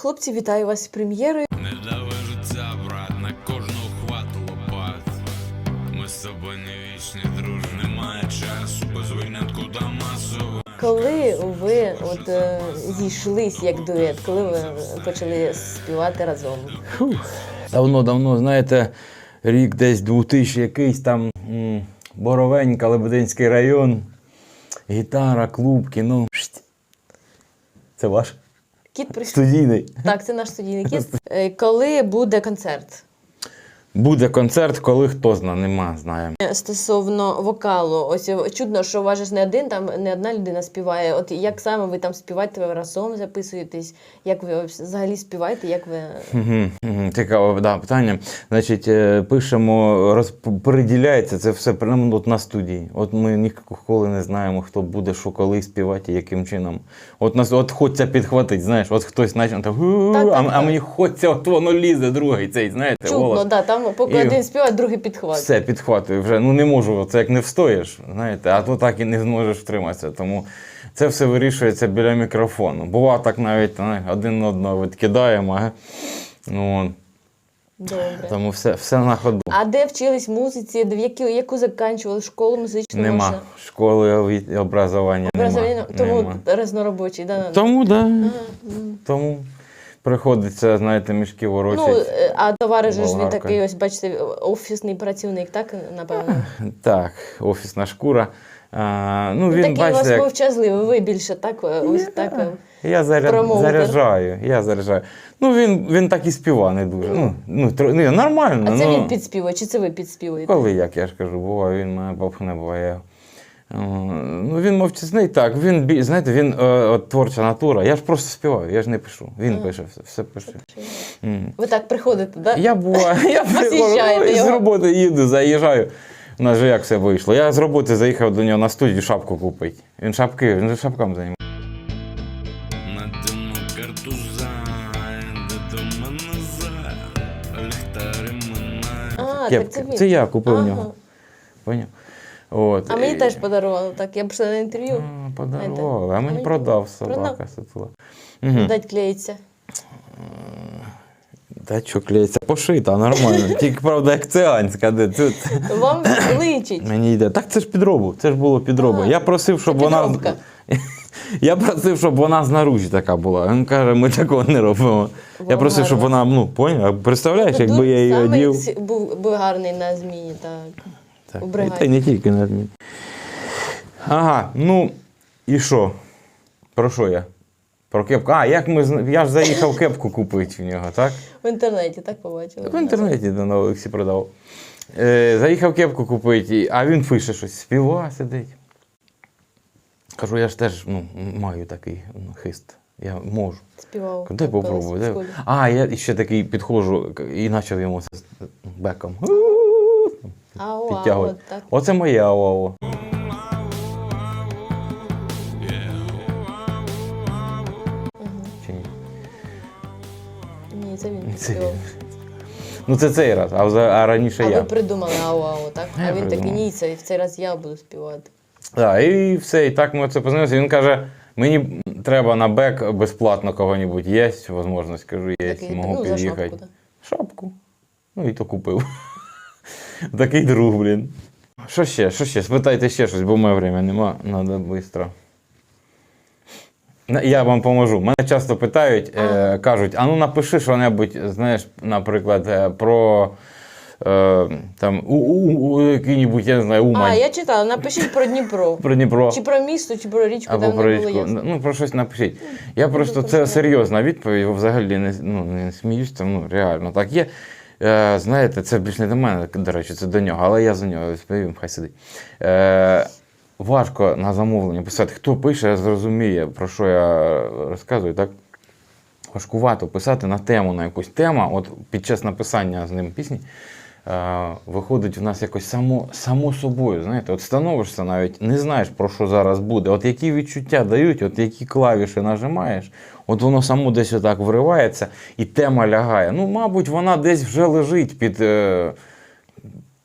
Хлопці, вітаю вас з прем'єрою. Не давай життя, брат, на кожну хвату лопат. Ми з тобою не вічні, друж, немає часу, без винятку та масово. Коли ви от е, зійшлись як дует, коли ви почали співати разом? Давно-давно, знаєте, рік десь 2000 якийсь там м, Боровенька, Лебединський район, гітара, клуб, кіно. Пшт. Це ваш Кіт прийшов. студійний. Так, це наш студійний кіт. Е, Коли буде концерт? Буде концерт, коли хто зна, нема, знаємо. Е, Стосовно вокалу, ось е, чудно, що ж не один, там не одна людина співає. От як саме ви там співаєте, ви разом записуєтесь? Як ви взагалі співаєте? Як ви. Цікаве да, питання. Значить, е, пишемо, розподіляється це все прямо от на студії. От ми ніколи не знаємо, хто буде, що коли співати, яким чином. От нас от хочеться підхватити, знаєш, от хтось почне так, а, мені хочеться, от воно лізе, другий цей, знаєте, голос. да, там поки І- один співає, другий підхватує. Все, підхватую вже. Ну не можу, це як не встоїш, знаєте, а то так і не зможеш втриматися. Тому це все вирішується біля мікрофону. Бува так навіть знаєш, один на одного відкидаємо. Ну, от. Добре. тому все, все на ходу. А де вчились музиці? Де в які, яку заканчували школу музичну? Нема школи ові- образування. Образование, нема. тому нема. різноробочий, да? Тому, да. Ага, м. тому приходиться, знаєте, мішки Ну, ворочать. е, а товариш ж він такий, ось бачите, офісний працівник, так, напевно? Так, офісна шкура. А, ну, Ну, він, такий у вас як... мовчазливий, ви більше так, е, ось так. е. Я заряд... Промоутер. заряджаю, я заряджаю. Ну, він, він так і співає не дуже. Ну, ну, тро... Ні, нормально. А це ну, він підспівує, чи це ви підспівуєте? Коли, як я ж кажу, буває, він мене попхне, буває. Ну, він мовчазний, так. Він, знаєте, він е, от, творча натура. Я ж просто співаю, я ж не пишу. Він Ага. пише все, все пише. Ви так приходите, так? Я буваю, я приходжу, з роботи їду, заїжджаю. У нас же як все вийшло. Я з роботи заїхав до нього на студію шапку купити. Він шапки, він же шапками займається. Надину картуза, де до мене за ліхтари минає. А, Кепки. це. Це я купив у Ага. нього. Поняв? От. А мені І- теж подарували, так. Я прийшла на інтерв'ю, А, Подарували, а мені продав продав. собака сутула. Угу. дать клеїться. Та що клеїться, пошита, нормально. Тільки правда, як циганська, де тут. Вам личить. Мені йде. Так це ж підробу, це ж було підроба. А, Я просив, щоб вона. Я просив, щоб вона знаружі така була. Він каже, ми такого не робимо. Я Вам просив, щоб вона, ну, поняв, представляєш, Ну, якби я її одів. Був, був гарний на зміні, так. Так. у бригаді. та й не тільки на зміні. Ага, ну і що? Про що я? Про кепку. А, як ми зна- я ж заїхав кепку купити в нього, так? В інтернеті так побачили. Так в інтернеті до на Олексі продав. Е, заїхав кепку купити, а він пише щось, співа сидить. Кажу, я ж теж ну, маю такий ну, хист. Я можу. Співав. Дай колись попробую. в Дай. школі. А, я ще такий підходжу к- і почав йому це з беком. Ау, ау, Підтягувати. так. Оце моє ау-ау. Чи ні? Ні, це він Це співав. Ну це цей раз, а, вза- а раніше А я. ви придумали ау-ау, так? Я А він такий придумав. ні, це в цей раз я буду співати. Так, і все, і так ми це познайомилися. Він каже, мені треба на бек безплатно кого-небудь. Є можливість, кажу, є, Такий, можу ну, за під'їхати. Шапку. Ну і то купив. Такий друг, блін. Що ще? Що ще? Спитайте ще щось, бо в мене время нема. Надо швидко. Я вам поможу. Мене часто питають, е, кажуть, а ну напиши що-небудь, знаєш, наприклад, е, про е, там, у, у, у, який-небудь, я не знаю, Умань. А, я читала, напишіть про Дніпро. Про Дніпро. Чи про місто, чи про річку, Або там про не було річку. ясно. Ну, про щось напишіть. Я просто це серйозна відповідь, бо взагалі не, ну, не сміюсь, там, ну, реально так є. Е, знаєте, це більш не до мене, до речі, це до нього, але я за нього відповім, хай сидить. Е, важко на замовлення писати. Хто пише, зрозуміє, про що я розказую, так? Важкувато писати на тему, на якусь тему. От під час написання з ним пісні виходить в нас якось само, само собою. Знаєте, от становишся навіть, не знаєш, про що зараз буде. От які відчуття дають, от які клавіші нажимаєш, от воно само десь отак вривається і тема лягає. Ну, мабуть, вона десь вже лежить під. Е,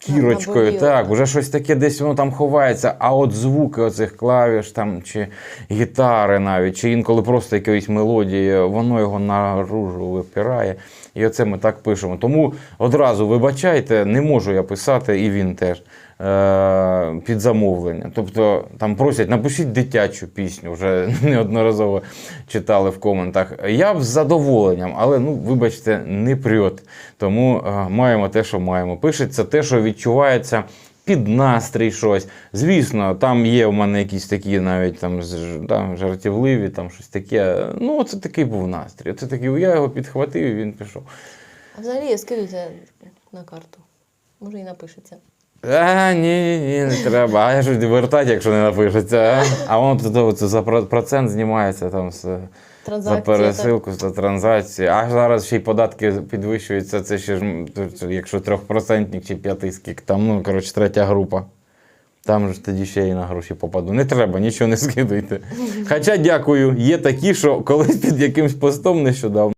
кірочкою, Наболіло, так. вже щось таке десь воно там ховається, а от звуки оцих клавіш там, чи гітари навіть, чи інколи просто якоїсь мелодії, воно його наружу випирає. І оце ми так пишемо. Тому одразу вибачайте, не можу я писати, і він теж. е, Під замовлення. Тобто там просять, напишіть дитячу пісню, вже неодноразово читали в коментах. Я б з задоволенням, але ну, вибачте, не прьот. Тому е, маємо те, що маємо. Пишеться те, що відчувається під настрій щось. Звісно, там є в мене якісь такі навіть там, там жартівливі, там щось таке. Ну, це такий був настрій. Це такий, я його підхватив і він пішов. А взагалі скидуйте на карту. Може і напишеться. А, ні, ні, не треба. А я ж вертати, якщо не напишеться. А, а воно тут це за процент знімається там з, за пересилку, за транзакції. А зараз ще й податки підвищуються. Це ще ж, якщо трьохпроцентник чи п'ятий скік, там, ну, коротше, третя група. Там ж тоді ще й на гроші попаду. Не треба, нічого не скидуйте. Хоча дякую, є такі, що колись під якимсь постом нещодавно.